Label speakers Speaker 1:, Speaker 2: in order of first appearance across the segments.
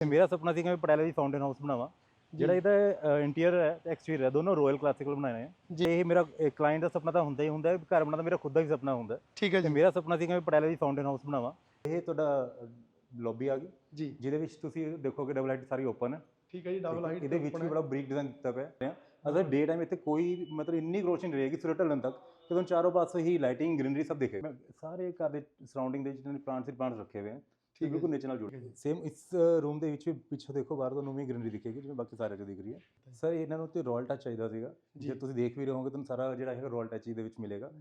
Speaker 1: ਤੇ ਮੇਰਾ ਸੁਪਨਾ ਸੀ ਕਿ ਮੈਂ ਪਟਿਆਲੇ ਦੀ ਫਾਊਂਟੇਨ ਹਾਊਸ ਬਣਾਵਾਂ ਜਿਹੜਾ ਇਹਦਾ ਇੰਟੀਰੀਅਰ ਹੈ ਤੇ ਐਕਸਟੀਰੀਅਰ ਹੈ ਦੋਨੋਂ ਰਾਇਲ ਕਲਾਸਿਕਲ ਬਣਾਏ ਹੈ
Speaker 2: ਜੀ।
Speaker 1: ਇਹ ਮੇਰਾ ਕਲਾਇੰਟ ਦਾ ਸੁਪਨਾ ਤਾਂ ਹੁੰਦਾ ਹੀ ਹੁੰਦਾ ਹੈ ਘਰ ਬਣਾਉਣਾ ਮੇਰਾ ਖੁਦ ਦਾ ਵੀ ਸੁਪਨਾ ਹੁੰਦਾ।
Speaker 2: ਠੀਕ ਹੈ
Speaker 1: ਤੇ
Speaker 2: ਜੀ।
Speaker 1: ਮੇਰਾ ਸੁਪਨਾ ਸੀ ਕਿ ਮੈਂ ਪਟਿਆਲੇ ਦੀ ਫਾਊਂਟੇਨ ਹਾਊਸ ਬਣਾਵਾਂ। ਇਹ ਤੁਹਾਡਾ ਲੌਬੀ ਆ ਗਈ।
Speaker 2: ਜੀ।
Speaker 1: ਜਿਹਦੇ ਵਿੱਚ ਤੁਸੀਂ ਦੇਖੋਗੇ ਡਬਲ ਹਾਈਟ ਸਾਰੀ ਓਪਨ ਹੈ।
Speaker 2: ਠੀਕ ਹੈ ਜੀ ਡਬਲ ਹਾਈਟ
Speaker 1: ਇਹਦੇ ਵਿੱਚ ਵੀ ਬੜਾ ਬਰੀਕ ਡਿਜ਼ਾਈਨ ਦਿੱਤਾ ਪਿਆ ਹੈ। ਅਗਰ ਡੇ ਟਾਈਮ ਇੱਥੇ ਕੋਈ ਮਤਲਬ ਇੰਨੀ ਰੋਸ਼ਨੀ ਰਹੇਗੀ ਸੂਰਜ ਢਲਣ ਤੱਕ। ਕਿ ਤੁਹਾਨੂੰ ਚਾਰੋਂ ਪਾਸੇ ਹੀ ਲਾਈਟਿੰਗ ਗ੍ਰੀਨਰੀ ਸਭ ਦਿਖੇ ਸਾਰੇ ਘਰ ਦੇ ਸਰਾਊਂਡਿੰਗ ਦੇ ਜਿੰਨੇ ਪਲਾਂਟਸ ਹੀ ਪਲਾਂਟਸ ਰੱਖੇ ਹੋਏ ਹਨ
Speaker 2: ਠੀਕ ਹੈ
Speaker 1: ਬਿਲਕੁਲ ਨੇਚਰ ਨਾਲ ਜੁੜੇ ਸੇਮ ਇਸ ਰੂਮ ਦੇ ਵਿੱਚ ਵੀ ਪਿੱਛੇ ਦੇਖੋ ਬਾਹਰ ਤੁਹਾਨੂੰ ਵੀ ਗ੍ਰੀਨਰੀ ਦਿਖੇਗੀ ਜਿਵੇਂ ਬਾਕੀ ਸਾਰੇ ਚ ਦਿਖ ਰਹੀ ਹੈ। ਸਰ ਇਹਨਾਂ ਨੂੰ ਤੇ ਰਾਇਲ ਟੱਚ ਚਾਹੀਦਾ ਸੀਗਾ।
Speaker 2: ਜੀ।
Speaker 1: ਤੁਸੀਂ ਦੇਖ ਵੀ ਰਹੇ ਹੋਵੋਗੇ ਤੁਹਾਨੂੰ ਸਾਰਾ ਜਿਹੜਾ ਹੈਗਾ ਰਾਇਲ ਟੱਚ ਦੇ ਵਿੱਚ ਮਿਲੇਗਾ।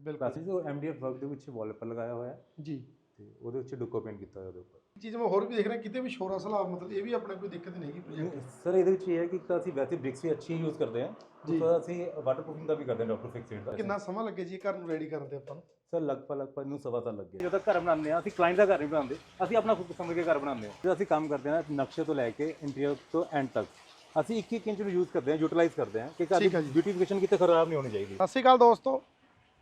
Speaker 1: ਉਹ ਐਮਡੀਐਫ ਵਰਕ ਦੇ ਵਿੱਚ ਵਾਲਪੇਪਰ ਲਗਾਇਆ ਹੋਇਆ ਹੈ।
Speaker 2: ਜੀ।
Speaker 1: ਤੇ ਉਹਦੇ ਵਿੱਚ ਡੁੱਕੋ ਪੇਂਟ ਕੀਤਾ ਹੋਇਆ ਉਹਦੇ ਉੱਪਰ।
Speaker 2: ਚੀਜ਼ ਮੈਂ ਹੋਰ ਵੀ ਦੇਖ ਰਿਹਾ ਕਿਤੇ ਵੀ ਸ਼ੋਰਾ ਸਲਾਬ ਮਤਲਬ ਇਹ ਵੀ ਆਪਣੇ ਕੋਈ ਦਿੱਕਤ ਨਹੀਂ ਹੈਗੀ ਪ੍ਰੋਜੈਕਟ
Speaker 1: ਸਰ ਇਹਦੇ ਵਿੱਚ ਇਹ ਹੈ ਕਿ ਇੱਕ ਤਾਂ ਅਸੀਂ ਵੈਸੇ ਬ੍ਰਿਕਸ ਵੀ ਅੱਛੀ ਯੂਜ਼ ਕਰਦੇ ਹਾਂ
Speaker 2: ਜੀ।
Speaker 1: ਦੂਸਰਾ ਅਸੀਂ ਵਾਟਰਪ੍ਰੂਫਿੰਗ ਦਾ ਵੀ ਕਰਦੇ ਹਾਂ ਡਾਕਟਰ ਫਿਕਸਡ ਦਾ।
Speaker 2: ਕਿੰਨਾ ਸਮਾਂ ਲੱਗੇ ਜੀ ਇਹ ਘਰ ਨੂੰ ਰੈਡੀ ਕਰਨ ਤੇ ਆਪਾਂ ਨੂੰ?
Speaker 1: ਸਰ ਲਗਭਗ ਲਗਭਗ ਨੂੰ ਸਵਾ ਸਾਲ ਲੱਗੇ। ਜਦੋਂ ਘਰ ਬਣਾਉਂਦੇ ਆ ਅਸੀਂ ਕਲਾਇੰਟ ਦਾ ਘਰ ਨਹੀਂ ਬਣਾਉਂਦੇ ਅਸੀਂ ਆਪਣਾ ਖੁਦ ਸਮਝ ਕੇ ਘਰ ਬਣਾਉਂਦੇ ਹਾਂ। ਜਦੋਂ ਅਸੀਂ ਕੰਮ ਕਰਦੇ ਹਾਂ ਨਕਸ਼ੇ ਤੋਂ ਲੈ ਕੇ ਇੰਟੀਰੀਅਰ ਤੋਂ ਐਂਡ ਤੱਕ ਅਸੀਂ ਇੱਕ ਇੱਕ ਇੰਚ ਨੂੰ ਯੂਜ਼ ਕਰਦੇ ਹਾਂ ਯੂਟਿਲਾਈਜ਼ ਕਰਦੇ ਹਾਂ ਕਿ ਘਰ ਦੀ
Speaker 2: ਠੀਕ ਹੈ ਜੀ।
Speaker 1: ਬਿਊਟੀਫਿਕੇਸ਼ਨ ਕਿਤੇ ਖਰਾਬ ਨਹੀਂ ਹੋਣੀ ਚਾਹੀਦੀ।
Speaker 2: ਸਤਿ ਸ਼੍ਰੀ ਅਕਾਲ ਦੋਸਤੋ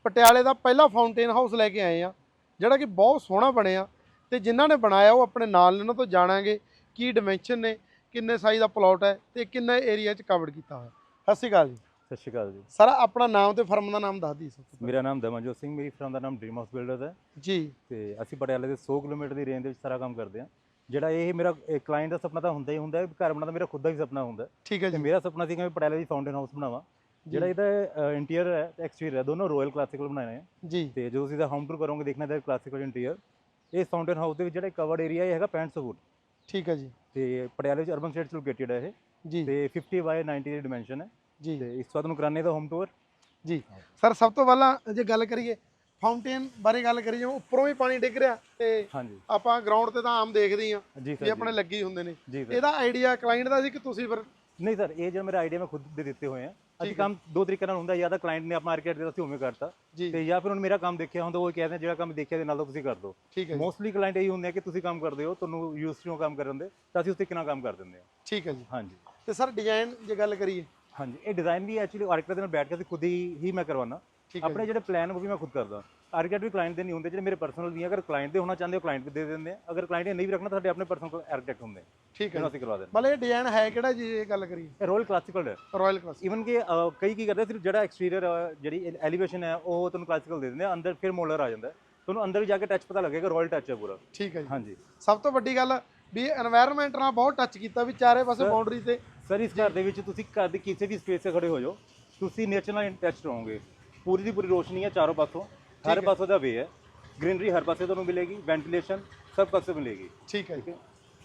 Speaker 2: ਪਟਿਆਲੇ ਦਾ ਪਹਿਲਾ ਫਾਊਂਟੇਨ ਹਾਊਸ ਲੈ ਕੇ ਆਏ ਆ ਜਿਹੜਾ ਕਿ ਬਹੁਤ ਸੋਹਣਾ ਬਣਿਆ। ਤੇ ਜਿਨ੍ਹਾਂ ਨੇ ਬਣਾਇਆ ਉਹ ਆਪਣੇ ਨਾਲ ਨੇ ਉਹਨਾਂ ਤੋਂ ਜਾਣਾਂਗੇ ਕੀ ਡਾਈਮੈਂਸ਼ਨ ਨੇ ਕਿੰਨੇ ਸਾਈਜ਼ ਦਾ ਪਲਾਟ ਹੈ ਤੇ ਕਿੰਨੇ ਏਰੀਆ 'ਚ ਕਵਰ ਕੀਤਾ ਹੋਇਆ। ਸਤਿ ਸ਼੍ਰੀ ਅਕਾਲ ਜੀ।
Speaker 1: ਸਤਿ ਸ਼੍ਰੀ ਅਕਾਲ ਜੀ।
Speaker 2: ਸਰ ਆਪਣਾ ਨਾਮ ਤੇ ਫਰਮ ਦਾ ਨਾਮ ਦੱਸ ਤੋਂ
Speaker 1: ਮੇਰਾ ਨਾਮ ਦਮਨਜੋਤ ਸਿੰਘ ਮੇਰੀ ਫਰਮ ਦਾ ਨਾਮ ਡ੍ਰੀਮ ਹਾਊਸ ਬਿਲਡਰਸ ਹੈ।
Speaker 2: ਜੀ।
Speaker 1: ਤੇ ਅਸੀਂ ਪਟਿਆਲੇ ਦੇ 100 ਕਿਲੋਮੀਟਰ ਦੀ ਰੇਂਜ ਦੇ ਵਿੱਚ ਸਾਰਾ ਕੰਮ ਕਰਦੇ ਹਾਂ। ਜਿਹੜਾ ਇਹ ਮੇਰਾ ਕਲਾਇੰਟ ਦਾ ਸੁਪਨਾ ਤਾਂ ਹੁੰਦਾ ਹੀ ਹੁੰਦਾ ਹੈ ਘਰ ਬਣਾਉਣਾ ਮੇਰਾ ਖੁਦ ਦਾ ਵੀ ਸੁਪਨਾ ਹੁੰਦਾ
Speaker 2: ਠੀਕ ਹੈ
Speaker 1: ਤੇ
Speaker 2: ਜੀ।
Speaker 1: ਮੇਰਾ ਸੁਪਨਾ ਸੀ ਕਿ ਮੈਂ ਪਟਿਆਲੇ ਦੀ ਫਾਊਂਟੇਨ ਹਾਊਸ ਬਣਾਵਾਂ। ਜਿਹੜਾ ਇਹਦਾ ਇੰਟੀਰੀਅਰ ਹੈ ਤੇ ਐਕਸਟੀਰੀਅਰ ਹੈ ਦੋਨੋਂ ਰਾਇਲ ਕਲਾਸਿਕਲ ਬਣਾਏ ਹੈ
Speaker 2: ਜੀ।
Speaker 1: ਤੇ ਜਦੋਂ ਤੁਸੀਂ ਇਹਦਾ ਹੋਮ ਟੂਰ ਕਰੋਗੇ ਦੇਖਣਾ ਇਹਦਾ ਕਲਾਸਿਕਲ ਇੰਟੀਰੀਅਰ ਇਹ ਫਾਊਂਟੇਨ ਹਾਊਸ ਦੇ ਵਿੱਚ ਜਿਹੜਾ ਕਵਰਡ ਏਰੀਆ ਇਹ ਹੈਗਾ 6500 ਫੁੱਟ
Speaker 2: ਠੀਕ ਹੈ ਜੀ।
Speaker 1: ਤੇ ਪਟਿਆਲੇ ਵਿੱਚ ਅਰਬਨ ਸਟੇਟ ਚ ਲੋਕੇਟਡ ਹੈ ਇਹ।
Speaker 2: ਜੀ।
Speaker 1: ਤੇ 50 ਬਾਈ 90 ਦੀ ਡਾਈਮੈਂਸ਼ਨ ਹੈ।
Speaker 2: ਜੀ।
Speaker 1: ਤੇ ਇਸ ਬਾਅਦ ਤੁਹਾਨੂੰ ਕਰਾਣੇ ਦਾ ਹੋਮ ਟੂਰ
Speaker 2: ਜੀ। ਸਰ ਸਭ ਤੋਂ ਪਹਿਲਾਂ ਜੇ ਗੱਲ ਕਰੀਏ ਫਾਊਂਟੇਨ ਬਾਰੇ ਗੱਲ ਕਰੀਏ ਉੱਪਰੋਂ ਵੀ ਪਾਣੀ ਡਿੱਗ ਰਿਹਾ ਤੇ
Speaker 1: ਹਾਂਜੀ।
Speaker 2: ਆਪਾਂ ਗਰਾਊਂਡ ਤੇ ਤਾਂ ਆਮ ਦੇਖਦੇ ਹੀ ਆ
Speaker 1: ਜੀ
Speaker 2: ਵੀ ਆਪਣੇ ਲੱਗੇ ਹੁੰਦੇ ਨੇ। ਇਹਦਾ ਆਈਡੀਆ ਕਲਾਇੰਟ ਦਾ ਸੀ ਕਿ ਤੁਸੀਂ ਫਿਰ?
Speaker 1: ਨਹੀਂ ਸਰ ਇਹ ਜਿਹੜਾ ਮੇਰਾ ਆਈਡੀਆ ਮੈਂ ਖੁਦ ਦੇ ਦਿੱਤੇ ਹੋਏ ਆ। ਅਸੀਂ। ਕੰਮ ਦੋ ਤਰੀਕੇ ਨਾਲ ਹੁੰਦਾ ਜਾਂ ਤਾਂ ਕਲਾਇੰਟ ਨੇ ਆਪਣਾ ਆਰਕੀਟੈਕਟ ਦੇ ਅਸੀਂ ਉਵੇਂ ਕਰਤਾ ਤੇ ਜਾਂ ਫਿਰ ਹੁਣ ਮੇਰਾ ਕੰਮ ਦੇਖਿਆ ਹੁੰਦਾ ਉਹ ਕਹਿੰਦੇ ਆ, ਜਿਹੜਾ ਕੰਮ ਦੇਖਿਆ ਦੇ ਨਾਲ ਤੁਸੀਂ ਕਰ ਦਿਓ ਮੋਸਟਲੀ ਕਲਾਇੰਟ ਇਹੀ ਹੁੰਦੇ ਆ ਕਿ ਤੁਸੀਂ ਕੰਮ ਕਰਦੇ ਹੋ ਤੁਹਾਨੂੰ ਤੋਂ ਕੰਮ ਕਰਨ ਦੇ ਤਾਂ ਅਸੀਂ ਉਸ ਤਰੀਕੇ ਨਾਲ ਕੰਮ ਕਰ ਦਿੰਦੇ ਹਾਂ।
Speaker 2: ਠੀਕ ਹੈ ਜੀ।
Speaker 1: ਹਾਂਜੀ।
Speaker 2: ਤੇ ਸਰ ਡਿਜ਼ਾਈਨ ਜੇ ਗੱਲ ਕਰੀਏ।
Speaker 1: ਹਾਂਜੀ ਇਹ ਡਿਜ਼ਾਈਨ ਵੀ ਐਕਚੁਅਲੀ ਆਰਕੀਟੈਕਟ ਦੇ ਨਾਲ ਬੈਠ ਕੇ ਅਸੀਂ ਖੁਦ ਹੀ ਹੀ ਮੈਂ ਕਰਵਾਉਣਾ ਆਪਣੇ ਜਿਹੜੇ ਪਲਾਨ ਉਹ ਵੀ ਮੈਂ ਖੁਦ ਕਰਦਾ। ਆਰਗੇਟ ਵੀ ਕਲਾਇੰਟ ਦੇ ਨਹੀਂ ਹੁੰਦੇ ਜਿਹੜੇ ਮੇਰੇ ਪਰਸਨਲ ਵੀ ਆ, ਅਗਰ ਕਲਾਇੰਟ ਦੇ ਹੋਣਾ ਚਾਹੁੰਦੇ ਹੋ ਕਲਾਇੰਟ ਵੀ ਦੇ ਦਿੰਦੇ ਆ। ਅਗਰ ਕਲਾਇੰਟ ਨੇ ਨਹੀਂ ਵੀ ਰੱਖਣਾ ਤੁਹਾਡੇ ਆਪਣੇ ਪਰਸਨਲ ਕੋਲ ਆਰਗੇਟ ਹੁੰਦੇ ਆ।
Speaker 2: ਠੀਕ ਹੈ ਇਹਨਾਂ
Speaker 1: ਅਸੀਂ ਕਰਵਾ ਦਿੰਦੇ
Speaker 2: ਮਤਲਬ ਇਹ ਡਿਜ਼ਾਈਨ ਹੈ ਕਿਹੜਾ ਜੀ ਇਹ ਗੱਲ ਕਰੀਏ? ਆ।
Speaker 1: ਇਹ ਰੋਇਲ ਕਲਾਸੀਕਲ ਹੈ।
Speaker 2: ਰਾਇਲ ਕਲਾਸ
Speaker 1: ਇਵਨ ਕਿ ਅਹ, ਕਈ ਕੀ ਕਰਦੇ ਆ, ਸਿਰਫ ਜਿਹੜਾ ਐਕਸਟੀਰੀਅਰ ਜਿਹੜੀ ਐਲੀਵੇਸ਼ਨ ਹੈ ਉਹ ਤੁਹਾਨੂੰ ਕਲਾਸੀਕਲ ਦੇ ਦਿੰਦੇ ਆ ਅੰਦਰ ਫਿਰ ਮੋਲਰ ਆ ਜਾਂਦਾ ਹੈ। ਤੁਹਾਨੂੰ ਅੰਦਰ ਜਾ ਕੇ ਟੱਚ ਪਤਾ ਲੱਗੇਗਾ ਰੋਇਲ ਟੱਚ ਹੈ ਪੂਰਾ।
Speaker 2: ਠੀਕ ਹੈ ਜੀ।
Speaker 1: ਹਾਂਜੀ।
Speaker 2: ਸਭ ਤੋਂ ਵੱਡੀ ਗੱਲ ਵੀ এনवायरमेंट ਨਾਲ ਬਹੁਤ ਟੱਚ ਕੀਤਾ ਵੀ ਚਾਰੇ ਪਾਸੇ ਬਾਉਂਡਰੀ ਤੇ।
Speaker 1: ਸਰ ਇਸ ਘਰ ਦੇ ਵਿੱਚ ਤੁਸੀਂ ਘਰ ਦੇ ਕਿਸੇ ਵੀ ਸਪੇਸ 'ਤੇ ਖੜੇ ਹੋ ਜਾਓ ਤੁਸੀਂ ਨੇਚਰ ਨਾਲ ਟੱਚ ਰਹੋਗੇ। ਪੂਰੀ ਦੀ ਪੂਰੀ ਰੋਸ਼ਨੀ ਹੈ ਚਾਰੋਂ ਪਾਸੋਂ। ਹਰ ਪਾਸੋਂ ਦਾ ਵੇ ਹੈ। ਗ੍ਰੀਨਰੀ ਹਰ ਪਾਸੇ ਤੁਹਾਨੂੰ ਮਿਲੇਗੀ ਵੈਂਟੀਲੇਸ਼ਨ ਸਭ ਪਾਸੇ ਮਿਲੇਗੀ।
Speaker 2: ਠੀਕ ਹੈ ਜੀ।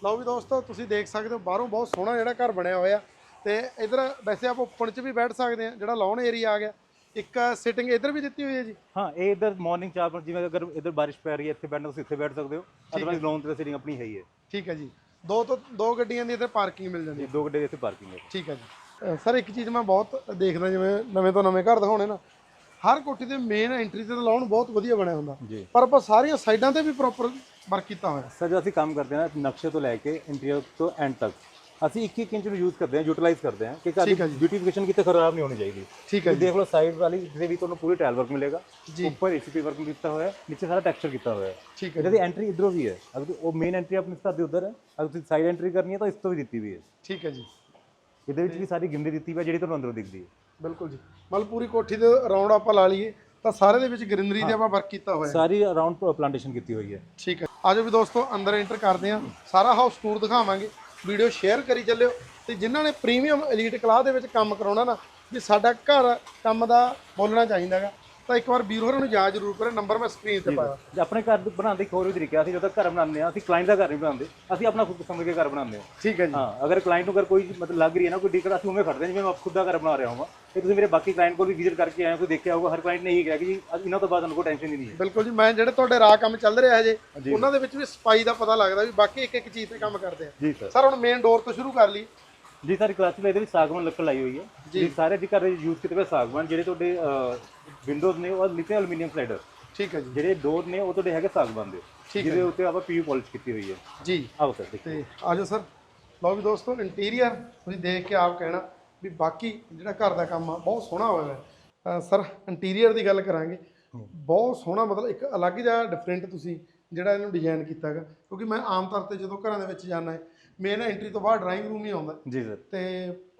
Speaker 2: ਲਓ ਵੀ ਦੋਸਤੋ ਤੁਸੀਂ ਦੇਖ ਸਕਦੇ ਹੋ ਬਾਹਰੋਂ ਬਹੁਤ ਸੋਹਣਾ ਜਿਹੜਾ ਘਰ ਬਣਿਆ ਹੋਇਆ। ਤੇ ਇਧਰ ਵੈਸੇ ਆਪਾਂ ਓਪਨ 'ਚ ਵੀ ਬੈਠ ਸਕਦੇ ਹਾਂ ਜਿਹੜਾ ਲਾਉਣ ਏਰੀਆ ਆ ਗਿਆ। ਇੱਕ ਸਿਟਿੰਗ ਇਧਰ ਵੀ ਦਿੱਤੀ ਹੋਈ ਹੈ ਜੀ।
Speaker 1: ਹਾਂ ਇਹ ਇਧਰ ਮਾਰਨਿੰਗ ਚਾਰ ਵਜੇ ਜਿਵੇਂ ਅਗਰ ਇਧਰ ਬਾਰਿਸ਼ ਪੈ ਰਹੀ ਹੈ ਇੱਥੇ ਬੈਠਣਾ ਤੁਸੀਂ ਇੱਥੇ ਬੈਠ ਸਕਦੇ ਹੋ। ਅਦਰਵਾਈਜ਼ ਲੋਨ ਤੇ ਸੀਟਿੰਗ ਆਪਣੀ ਹੈ ਹੀ ਹੈ।
Speaker 2: ਠੀਕ ਹੈ ਜੀ। ਦੋ ਤੋਂ ਦੋ ਗੱਡੀਆਂ ਦੀ ਇੱਥੇ ਪਾਰਕਿੰਗ ਮਿਲ ਜਾਂਦੀ ਹੈ।
Speaker 1: ਦੋ ਗੱਡੇ ਇੱਥੇ ਪਾਰਕਿੰਗ ਹੈ।
Speaker 2: ਠੀਕ ਹੈ ਜੀ। ਸਰ ਇੱਕ ਚੀਜ਼ ਮੈਂ ਬਹੁਤ ਦੇਖਦਾ ਜਿਵੇਂ ਨਵੇਂ ਤੋਂ ਨਵੇਂ ਘਰ ਦਿਖਾਉਣੇ ਨਾ ਹਰ ਕੋਠੀ ਦੇ ਮੇਨ ਐਂਟਰੀ ਤੇ ਲਾਉਣ ਬਹੁਤ ਵਧੀਆ ਬਣਿਆ ਹੁੰਦਾ।
Speaker 1: ਜੀ।
Speaker 2: ਪਰ ਆਪਾਂ ਸਾਰੀਆਂ ਸਾਈਡਾਂ ਤੇ ਵੀ ਪ੍ਰੋਪਰ ਵਰਕ ਕੀਤਾ ਹੋਇਆ।
Speaker 1: ਸਰ ਜੋ ਅਸੀਂ ਕੰਮ ਕਰਦੇ ਹਾਂ ਨਕਸ਼ੇ ਤੋਂ ਲੈ ਕੇ ਇੰਟੀਰੀਅਰ ਤੋਂ ਐਂਡ ਤੱਕ ਅਸੀਂ ਇੱਕ ਇੱਕ ਇੰਚ ਨੂੰ ਯੂਜ਼ ਕਰਦੇ ਹਾਂ ਯੂਟਿਲਾਈਜ਼ ਕਰਦੇ ਹਾਂ ਕਿ
Speaker 2: ਜੀ।
Speaker 1: ਬਿਊਟੀਫਿਕੇਸ਼ਨ ਕਿਤੇ ਖਰਾਬ ਨਹੀਂ ਹੋਣੀ ਚਾਹੀਦੀ।
Speaker 2: ਠੀਕ ਹੈ
Speaker 1: ਦੇਖ ਲਓ ਸਾਈਡ ਵਾਲੀ ਜਿਹਦੇ ਵੀ ਤੁਹਾਨੂੰ ਪੂਰੀ ਟਾਇਲ ਵਰਕ ਮਿਲੇਗਾ। ਉੱਪਰ ਏਸੀਪੀ ਵਰਕ ਕੀਤਾ ਹੋਇਆ ਹੈ ਨੀਚੇ ਸਾਰਾ ਟੈਕਸਚਰ ਕੀਤਾ ਹੋਇਆ। ਹੈ
Speaker 2: ਠੀਕ ਹੈ
Speaker 1: ਇਹਦੀ ਐਂਟਰੀ ਇਧਰੋਂ ਵੀ ਹੈ। ਅਗਰ ਉਹ ਮੇਨ ਐਂਟਰੀ ਆਪਣੀ ਦੇ ਉਧਰ ਹੈ। ਅਗਰ ਤੁਸੀਂ ਸਾਈਡ ਐਂਟਰੀ ਕਰਨੀ ਹੈ ਤਾਂ ਇਸ ਤੋਂ ਵੀ ਦਿੱਤੀ ਹੋਈ ਹੈ।
Speaker 2: ਠੀਕ ਹੈ ਜੀ।
Speaker 1: ਇਹਦੇ ਵਿੱਚ ਵੀ ਸਾਰੀ ਗਿੰਦੀ ਦਿੱਤੀ ਹੋਈ ਹੈ ਜਿਹੜੀ ਤੁਹਾਨੂੰ ਅੰਦਰੋਂ ਦਿਖਦੀ ਹੈ।
Speaker 2: ਬਿਲਕੁਲ ਜੀ। ਮਤਲਬ ਪੂਰੀ ਕੋਠੀ ਦੇ ਰਾਉਂਡ ਆਪਾਂ ਲਾ ਲਈਏ ਤਾਂ ਸਾਰੇ ਦੇ ਵਿੱਚ ਗ੍ਰੀਨਰੀ ਦੇ ਆਪਾਂ ਵਰਕ ਕੀਤਾ ਹੋਇਆ।
Speaker 1: ਸਾਰੀ ਅਰਾਊਂਡ ਪਲਾਂਟੇਸ਼ਨ ਕੀਤੀ ਹੋਈ ਹੈ।
Speaker 2: ਠੀਕ ਹੈ। ਆਜੋ ਵੀ ਦੋਸਤੋ ਅੰਦਰ ਐਂਟਰ ਕਰਦੇ ਹਾਂ। ਸਾਰਾ ਹਾਊਸ ਟੂਰ ਦਿਖਾਵਾਂਗੇ। ਵੀਡੀਓ ਸ਼ੇਅਰ ਕਰੀ ਚੱਲਿਓ। ਤੇ ਜਿਨ੍ਹਾਂ ਨੇ ਪ੍ਰੀਮੀਅਮ 엘ੀਟ ਕਲਾਸ ਦੇ ਵਿੱਚ ਕੰਮ ਕਰਾਉਣਾ ਨਾ ਵੀ ਸਾਡਾ ਘਰ ਕੰਮ ਦਾ ਬੋਲਣਾ ਚਾਹੀਦਾ ਹੈਗਾ। ਤਾਂ ਇੱਕ ਵਾਰ ਵੀਰ ਹੋਰਾਂ ਨੂੰ ਯਾਦ ਜ਼ਰੂਰ ਕਰੇ ਨੰਬਰ ਮੈਂ ਸਕਰੀਨ ਤੇ ਪਾਇਆ।
Speaker 1: ਜੇ ਆਪਣੇ ਘਰ ਦੇ ਬਣਾਉਣ ਦਾ ਇੱਕ ਹੋਰ ਵੀ ਤਰੀਕਾ ਅਸੀਂ ਜਦੋਂ ਘਰ ਬਣਾਉਂਦੇ ਹਾਂ ਅਸੀਂ ਕਲਾਇੰਟ ਦਾ ਘਰ ਨਹੀਂ ਬਣਾਉਂਦੇ ਅਸੀਂ ਆਪਣਾ ਖੁਦ ਸਮਝ ਕੇ ਘਰ ਬਣਾਉਂਦੇ ਹਾਂ।
Speaker 2: ਠੀਕ ਹੈ ਜੀ।
Speaker 1: ਹਾਂ ਅਗਰ ਕਲਾਇੰਟ ਨੂੰ ਅਗਰ ਕੋਈ ਮਤਲਬ ਲੱਗ ਰਹੀ ਹੈ ਨਾ ਕੋਈ ਦਿੱਕਤ ਅਸੀਂ ਉਵੇਂ ਖੜਦੇ ਹਾਂ ਜਿਵੇਂ ਮੈਂ ਖੁਦ ਦਾ ਘਰ ਬਣਾ ਰਿਹਾ ਹਾਂ। ਤੇ ਤੁਸੀਂ ਮੇਰੇ ਬਾਕੀ ਕਲਾਇੰਟ ਕੋਲ ਵੀ ਵਿਜ਼ਿਟ ਕਰਕੇ ਆਏ ਹੋ ਕੋਈ ਦੇਖਿਆ ਹੋਊਗਾ ਹਰ ਕਲਾਇੰਟ ਨੇ ਇਹੀ ਕਿਹਾ ਕਿ ਜੀ ਇਹਨਾਂ ਤੋਂ ਬਾਅਦ ਤੁਹਾਨੂੰ ਕੋਈ ਟੈਨਸ਼ਨ ਹੀ ਨਹੀਂ ਹੈ।
Speaker 2: ਬਿਲਕੁਲ ਜੀ ਮੈਂ ਜਿਹੜੇ ਤੁਹਾਡੇ ਰਾਹ ਕੰਮ ਚੱਲ ਰਿਹਾ ਹਜੇ ਉਹਨਾਂ ਦੇ ਵਿੱਚ ਵੀ ਸਫ਼ਾਈ ਦਾ ਪਤਾ ਲੱਗਦਾ ਵੀ ਬਾਕੀ ਇੱਕ ਇੱਕ ਚੀਜ਼ ਤੇ ਕੰਮ ਕਰਦੇ ਆ।
Speaker 1: ਜੀ ਸਰ
Speaker 2: ਸਰ ਹੁਣ ਮੇਨ ਡੋਰ ਤੋਂ ਸ਼ੁਰੂ ਕਰ ਲਈ।
Speaker 1: ਜੀ ਸਰ ਕਲਾਸ ਵਿੱਚ ਇਹਦੇ ਵਿੱਚ ਸਾਗਵਾਨ ਲੱਕੜ ਲਾਈ ਹੋਈ ਹੈ। ਜੀ। ਸਾਰੇ ਜੀ ਘਰ ਯੂਜ਼ ਕੀਤੇ ਹੋਏ ਸਾਗਵਾਨ ਜਿਹੜੇ ਤੁਹਾਡੇ ਵਿੰਡੋਜ਼ ਨੇ ਉਹ ਲਿਖੇ ਐਲੂਮੀਨੀਅਮ ਸਲਾਈਡਰ।
Speaker 2: ਠੀਕ ਹੈ ਜੀ।
Speaker 1: ਜਿਹੜੇ ਡੋਰ ਨੇ ਉਹ ਤੁਹਾਡੇ ਹੈਗੇ ਸਾਗਵਾਨ ਦੇ।
Speaker 2: ਠੀਕ
Speaker 1: ਜਿਹਦੇ ਉੱਤੇ ਆਪਾਂ ਪੀਯੂ ਪਾਲਿਸ਼ ਕੀਤੀ ਹੋਈ ਹੈ।
Speaker 2: ਜੀ।
Speaker 1: ਆਓ ਸਰ ਦੇਖੋ।
Speaker 2: ਤੇ ਆਜੋ ਸਰ। ਲਓ ਵੀ ਦੋਸਤੋ ਇੰਟੀਰੀਅਰ ਤੁਸੀਂ ਦੇਖ ਕੇ ਆਪ ਕਹਿਣਾ ਵੀ ਬਾਕੀ ਜਿਹੜਾ ਘਰ ਦਾ ਕੰਮ ਆ ਬਹੁਤ ਸੋਹਣਾ ਹੋਇਆ ਹੈ ਸਰ ਇੰਟੀਰੀਅਰ ਦੀ ਗੱਲ ਕਰਾਂਗੇ। ਬਹੁਤ ਸੋਹਣਾ ਮਤਲਬ ਇੱਕ ਅਲੱਗ ਜਿਹਾ ਡਿਫਰੈਂਟ ਤੁਸੀਂ ਜਿਹੜਾ ਇਹਨੂੰ ਡਿਜ਼ਾਈਨ ਕੀਤਾ ਹੈਗਾ। ਕਿਉਂਕਿ ਮੈਂ ਆਮ ਤੌਰ ਤੇ ਜਦੋਂ ਘਰਾਂ ਦੇ ਵਿੱਚ ਜਾਂਦਾ ਹੈ ਮੇਨ ਐਂਟਰੀ ਤੋਂ ਬਾਅਦ ਡਰਾਇੰਗ ਰੂਮ ਹੀ ਆਉਂਦਾ
Speaker 1: ਜੀ ਸਰ।
Speaker 2: ਤੇ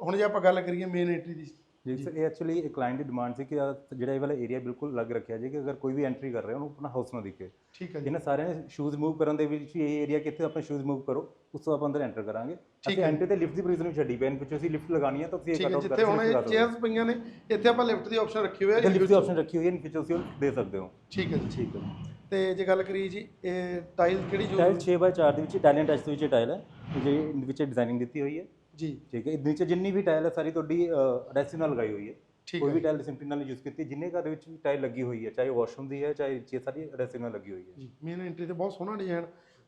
Speaker 2: ਹੁਣ ਜੇ ਆਪਾਂ ਗੱਲ ਕਰੀਏ ਮੇਨ ਐਂਟਰੀ ਦੀ
Speaker 1: ਜੀ। ਸਰ ਇਹ ਐਕਚੁਅਲੀ ਇੱਕ ਕਲਾਇੰਟ ਦੀ ਡਿਮਾਂਡ ਸੀ ਕਿ ਜਿਹੜਾ ਇਹ ਵਾਲਾ ਏਰੀਆ ਬਿਲਕੁਲ ਅਲੱਗ ਰੱਖਿਆ ਜੀ ਕਿ ਅਗਰ ਕੋਈ ਵੀ ਐਂਟਰੀ ਕਰ ਰਿਹਾ ਉਹਨੂੰ ਆਪਣਾ ਹਾਊਸ ਨਾ ਦਿਖੇ।
Speaker 2: ਠੀਕ ਹੈ ਜੀ।
Speaker 1: ਇਹਨਾਂ ਸਾਰਿਆਂ ਨੇ ਸ਼ੂਜ਼ ਮੂਵ ਕਰਨ ਦੇ ਵਿੱਚ ਇਹ ਏਰੀਆ ਕਿੱਥੇ ਆਪਣਾ ਸ਼ੂਜ਼ ਮੂਵ ਕਰੋ ਉਸ ਤੋਂ ਆਪਾਂ ਅੰਦਰ ਐਂਟਰ ਕਰਾਂਗੇ। ਅਸੀਂ ਐਂਟਰੀ ਤੇ ਲਿਫਟ ਦੀ ਪ੍ਰੋਵੀਜ਼ਨ ਵੀ ਛੱਡੀ ਪੈਨ ਵਿੱਚ ਅਸੀਂ ਲਿਫਟ ਲਗਾਣੀ ਹੈ ਤਾਂ ਤੁਸੀਂ ਇਹ ਕੱਟ
Speaker 2: ਹੈ
Speaker 1: ਆਊਟ
Speaker 2: ਜਿੱਥੇ ਹੁਣ ਇਹ ਚੇਅਰਸ ਪਈਆਂ ਨੇ ਇੱਥੇ ਆਪਾਂ ਲਿਫਟ ਦੀ ਆਪਸ਼ਨ ਰੱਖੀ ਹੋਈ ਹੈ ਜੀ
Speaker 1: ਲਿਫਟ ਦੀ ਆਪਸ਼ਨ ਰੱਖੀ ਹੋਈ ਹੈ ਵਿੱਚ ਤੁਸੀਂ ਉਹ ਦੇ ਸਕਦੇ ਹੋ।
Speaker 2: ਠੀਕ ਹੈ ਜੀ।
Speaker 1: ਠੀਕ ਹੈ।
Speaker 2: ਤੇ ਜੇ ਗੱਲ ਕਰੀਏ ਜੀ ਇਹ ਟਾਈਲ ਕਿਹੜੀ ਯੂਜ਼
Speaker 1: ਟਾਈਲ 6x4 ਦੇ ਵਿੱਚ ਇਟਾਲੀਅਨ ਟੱਚ ਦੇ ਵਿੱਚ ਟਾਈਲ ਹੈ ਜਿਹੜੀ ਵਿੱਚ ਡਿਜ਼ਾਈਨਿੰਗ ਦਿੱਤੀ ਹੋਈ ਹੈ।
Speaker 2: ਜੀ।
Speaker 1: ਠੀਕ ਹੈ ਵਿੱਚ ਜਿੰਨੀ ਵੀ ਟਾਈਲ ਹੈ ਸਾਰੀ ਤੁਹਾਡੀ ਰੈਸਿਨ ਨਾਲ ਲਗਾਈ ਹੋਈ ਹੈ।
Speaker 2: ਠੀਕ
Speaker 1: ਕੋਈ ਵੀ ਟਾਈਲ ਸਿੰਪਲ ਨਾਲ ਯੂਜ਼ ਕੀਤੀ ਜਿੰਨੇ ਘਰ ਦੇ ਵਿੱਚ ਵੀ ਟਾਈਲ ਲੱਗੀ ਹੋਈ ਹੈ ਚਾਹੇ ਵਾਸ਼ਰੂਮ ਦੀ ਹੈ ਚਾਹੇ ਇਹ ਸਾਰੀ ਰੈਸਿਨ ਨਾਲ ਲੱਗੀ ਹੋਈ ਹੈ।
Speaker 2: ਜੀ ਮੇਨ ਐਂਟਰੀ ਤੇ ਬਹੁਤ ਸੋਹਣਾ ਡਿਜ਼ਾਈਨ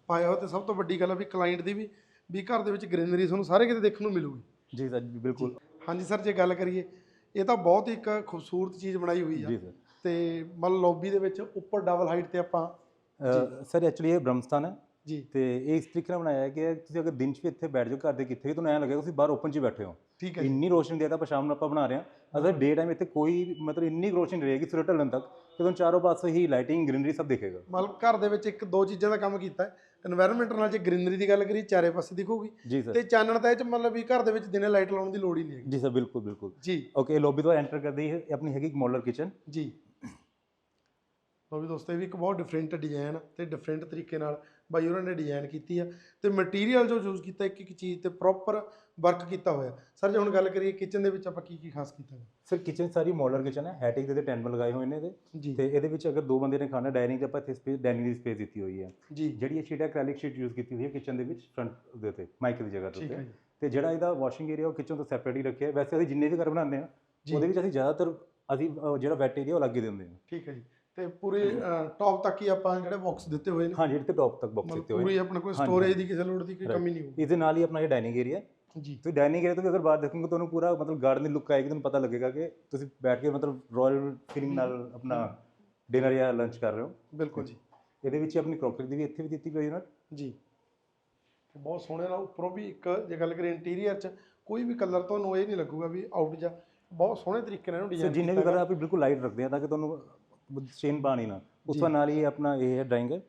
Speaker 2: ਪਾਇਆ ਹੋਇਆ ਤੇ ਸਭ ਤੋਂ ਵੱਡੀ ਗੱਲ ਆ ਵੀ ਕਲਾਇੰਟ ਦੀ ਵੀ ਵੀ ਘਰ ਦੇ ਵਿੱਚ ਗ੍ਰੀਨਰੀ ਤੁਹਾਨੂੰ ਸਾਰੇ ਕਿਤੇ ਦੇਖਣ ਨੂੰ ਮਿਲੂਗੀ।
Speaker 1: ਜੀ ਸਰ ਜੀ, ਬਿਲਕੁਲ।
Speaker 2: ਹਾਂਜੀ ਸਰ ਜੇ ਗੱਲ ਕਰੀਏ ਇਹ ਤਾਂ ਬਹੁਤ ਹੀ ਇੱਕ ਖੂਬਸੂਰਤ ਚੀਜ਼ ਬਣਾਈ ਹੋਈ ਆ।
Speaker 1: ਜੀ ਸਰ।
Speaker 2: ਤੇ ਮਤਲਬ ਲੌਬੀ ਦੇ ਵਿੱਚ ਉੱਪਰ ਡਬਲ ਹਾਈਟ ਤੇ ਆਪਾਂ
Speaker 1: ਸਰ ਐਕਚੁਅਲੀ ਇਹ ਬ੍ਰਹਮਸਥਾਨ ਹੈ।
Speaker 2: ਜੀ।
Speaker 1: ਤੇ ਇਹ ਇਸ ਤਰੀਕੇ ਨਾਲ ਬਣਾਇਆ ਗਿਆ ਤੁਸੀਂ ਅਗਰ ਦਿਨ 'ਚ ਵੀ ਇੱਥੇ ਬੈਠ ਜਾਓ ਘਰ ਦੇ ਕਿੱਥੇ ਵੀ ਤੁਹਾਨੂੰ ਐ ਲੱਗੇਗਾ ਤੁਸੀਂ ਬਾਹਰ ਓਪਨ 'ਚ ਬੈਠੇ ਹੋ।
Speaker 2: ਠੀਕ ਹੈ
Speaker 1: ਇੰਨੀ ਰੋਸ਼ਨੀ ਦੇਦਾ ਆਪਾਂ ਸ਼ਾਮ ਨੂੰ ਆਪਾਂ ਬਣਾ ਰਹੇ ਹਾਂ। ਅਗਰ ਡੇ ਟਾਈਮ ਇੱਥੇ ਕੋਈ ਮਤਲਬ ਇੰਨੀ ਰੋਸ਼ਨੀ ਰਹੇਗੀ ਸੂਰਜ ਢਲਣ ਤੱਕ ਕਿ ਤੁਹਾਨੂੰ ਚਾਰੋਂ ਪਾਸੇ ਹੀ ਲਾਈਟਿੰਗ ਗ੍ਰੀਨਰੀ ਸਭ ਦਿਖੇਗਾ।
Speaker 2: ਮਤਲਬ ਘਰ ਦੇ ਵਿੱਚ ਇੱਕ ਦੋ ਚੀਜ਼ਾਂ ਦਾ ਕੰਮ ਕੀਤਾ ਐਨਵਾਇਰਨਮੈਂਟ ਨਾਲ ਜੇ ਗ੍ਰੀਨਰੀ ਦੀ ਗੱਲ ਕਰੀ ਚਾਰੇ ਪਾਸੇ ਦਿਖੂਗੀ। ਤੇ ਚਾਨਣ ਤਾਂ ਇਹ ਚ ਮਤਲਬ ਵੀ ਘਰ ਦੇ ਵਿੱਚ ਦਿਨੇ ਲਾਈਟ ਲਾਉਣ ਦੀ ਲੋੜ ਹੀ ਨਹੀਂ
Speaker 1: ਜੀ ਸਰ ਬਿਲਕੁਲ ਬਿਲਕੁਲ।
Speaker 2: ਜੀ।
Speaker 1: ਓਕੇ ਲੋਬੀ ਤੋਂ ਐਂਟਰ ਕਰਦੇ ਹੀ ਆਪਣੀ ਹੈਗੀ ਇੱਕ ਮੋਡਲਰ ਕਿਚਨ
Speaker 2: ਜੀ। ਲੌਬੀ ਦੋਸਤੋ ਇਹ ਵੀ ਇੱਕ ਬਹੁਤ ਡਿਫਰੈਂਟ ਡਿਜ਼ਾਈਨ ਤੇ ਡਿਫਰੈਂਟ ਤਰੀਕੇ ਨਾਲ ਬਾਈ ਉਹਨਾਂ ਨੇ ਡਿਜ਼ਾਈਨ ਕੀਤੀ ਆ ਤੇ ਮਟੀਰੀਅਲ ਜੋ ਯੂਜ਼ ਕੀਤਾ ਇੱਕ ਇੱਕ ਚੀਜ਼ ਤੇ ਪ੍ਰੋਪਰ ਵਰਕ ਕੀਤਾ ਹੋਇਆ। ਸਰ ਜੇ ਹੁਣ ਗੱਲ ਕਰੀਏ ਕਿਚਨ ਦੇ ਵਿੱਚ ਆਪਾਂ ਕੀ ਕੀ ਖਾਸ ਕੀਤਾ ਹੈ
Speaker 1: ਸਰ ਕਿਚਨ ਸਾਰੀ ਮੋਡਲਰ ਕਿਚਨ ਹੈ। ਹੈਟਿਕ ਦੇ ਟੈਂਬਲ ਲਗਾਏ ਹੋਏ ਨੇ ਇਹਦੇ। ਤੇ ਇਹਦੇ ਵਿੱਚ ਅਗਰ ਦੋ ਬੰਦੇ ਨੇ ਖਾਣਾ ਡਾਈਨਿੰਗ ਤੇ ਆਪਾਂ ਇੱਥੇ ਸਪੇਸ ਡਾਈਨਿੰਗ ਦੀ ਸਪੇਸ ਦਿੱਤੀ ਹੋਈ ਹੈ।
Speaker 2: ਜੀ।
Speaker 1: ਜਿਹੜੀ ਇਹ ਸ਼ੀਟ ਹੈ ਐਕ੍ਰੈਲਿਕ ਸ਼ੀਟ ਯੂਜ਼ ਕੀਤੀ ਹੋਈ ਹੈ ਕਿਚਨ ਦੇ ਵਿੱਚ ਫਰੰਟ ਦੇ ਉੱਤੇ ਮਾਈਕ ਦੀ ਜਗ੍ਹਾ
Speaker 2: ਜੀ।
Speaker 1: ਤੇ ਜਿਹੜਾ ਇਹਦਾ ਵਾਸ਼ਿੰਗ ਏਰੀਆ ਉਹ ਕਿਚਨ ਤੋਂ ਸੈਪਰੇਟ ਹੀ ਰੱਖਿਆ ਵੈਸੇ ਅਸੀਂ ਜਿੰਨੇ ਵੀ ਘਰ ਬਣਾਉਂਦੇ ਆ ਉਹਦੇ ਵਿੱਚ ਅਸੀਂ ਜ਼ਿਆਦਾਤਰ ਅਸੀਂ ਜਿਹੜਾ ਵੈਟ ਏਰੀਆ ਉਹ ਅਲੱਗ ਹੀ ਦਿੰਦੇ ਹਾਂ।
Speaker 2: ਠੀਕ ਹੈ ਜੀ। ਤੇ ਪੂਰੇ ਟੌਪ ਤੱਕ ਹੀ ਆਪਾਂ ਜਿਹੜੇ ਬਾਕਸ ਦਿੱਤੇ ਹੋਏ ਨੇ।
Speaker 1: ਹਾਂ ਜਿਹੜੇ ਤੇ ਟੌਪ ਤੱਕ ਬਾਕਸ ਦਿੱਤੇ ਹੋਏ
Speaker 2: ਪੂਰੀ ਆਪਣੇ ਕੋਲ ਸਟੋਰੇਜ ਦੀ ਕਿਸੇ ਲੋੜ ਦੀ ਕੋਈ ਕਮੀ ਨਹੀਂ ਹੋਊਗੀ।
Speaker 1: ਇਸ ਦੇ ਨਾਲ ਹੀ ਆਪਣਾ ਇਹ ਡਾਈਨਿੰਗ ਏਰੀਆ
Speaker 2: ਜੀ।
Speaker 1: ਤੁਸੀਂ ਡਾਈਨਿੰਗ ਏਰੀਆ ਤੋਂ ਵੀ ਅਗਰ ਬਾਹਰ ਦੇਖੋਗੇ ਤੁਹਾਨੂੰ ਪੂਰਾ ਮਤਲਬ ਗਾਰਡਨ ਦੀ ਲੁੱਕ ਆਏਗੀ ਤੁਹਾਨੂੰ ਪਤਾ ਲੱਗੇਗਾ ਕਿ ਤੁਸੀਂ ਬੈਠ ਕੇ ਮਤਲਬ ਰਾਇਲ ਫੀਲਿੰਗ ਨਾਲ ਆਪਣਾ ਡਿਨਰ ਜਾਂ ਲੰਚ ਕਰ ਰਹੇ ਹੋ।
Speaker 2: ਬਿਲਕੁਲ। ਜੀ
Speaker 1: ਇਹਦੇ ਵਿੱਚ ਆਪਣੀ ਕਰੋਕਰੀ ਦੀ ਵੀ ਇੱਥੇ ਵੀ ਦਿੱਤੀ ਹੋਈ ਹੈ
Speaker 2: ਜੀ। ਬਹੁਤ ਸੋਹਣੇ ਨਾਲ ਉੱਪਰੋਂ ਵੀ ਇੱਕ ਜੇ ਗੱਲ ਕਰੀਏ ਇੰਟੀਰੀਅਰ 'ਚ ਕੋਈ ਵੀ ਕਲਰ ਤੁਹਾਨੂੰ ਇਹ ਨਹੀਂ ਲੱਗੂਗਾ ਵੀ ਆਊਟ ਜਾ ਬਹੁਤ ਸੋਹਣੇ ਤਰੀਕੇ ਨਾਲ ਇਹਨੂੰ ਡਿਜ਼ਾਈਨ
Speaker 1: ਜਿੰਨੇ ਵੀ ਕਲਰ ਆਪਾਂ ਬਿਲਕੁਲ ਲਾਈਟ ਰੱਖਦੇ ਆ ਤਾਂ ਕਿ ਤੁਹਾਨੂੰ ਚੇਨ ਪਾਣੀ ਨਾ ਉਸ ਤੋਂ ਨਾਲ ਹੀ ਆਪਣਾ ਇਹ ਹੈ ਡਰਾਇੰਗ ਹੈ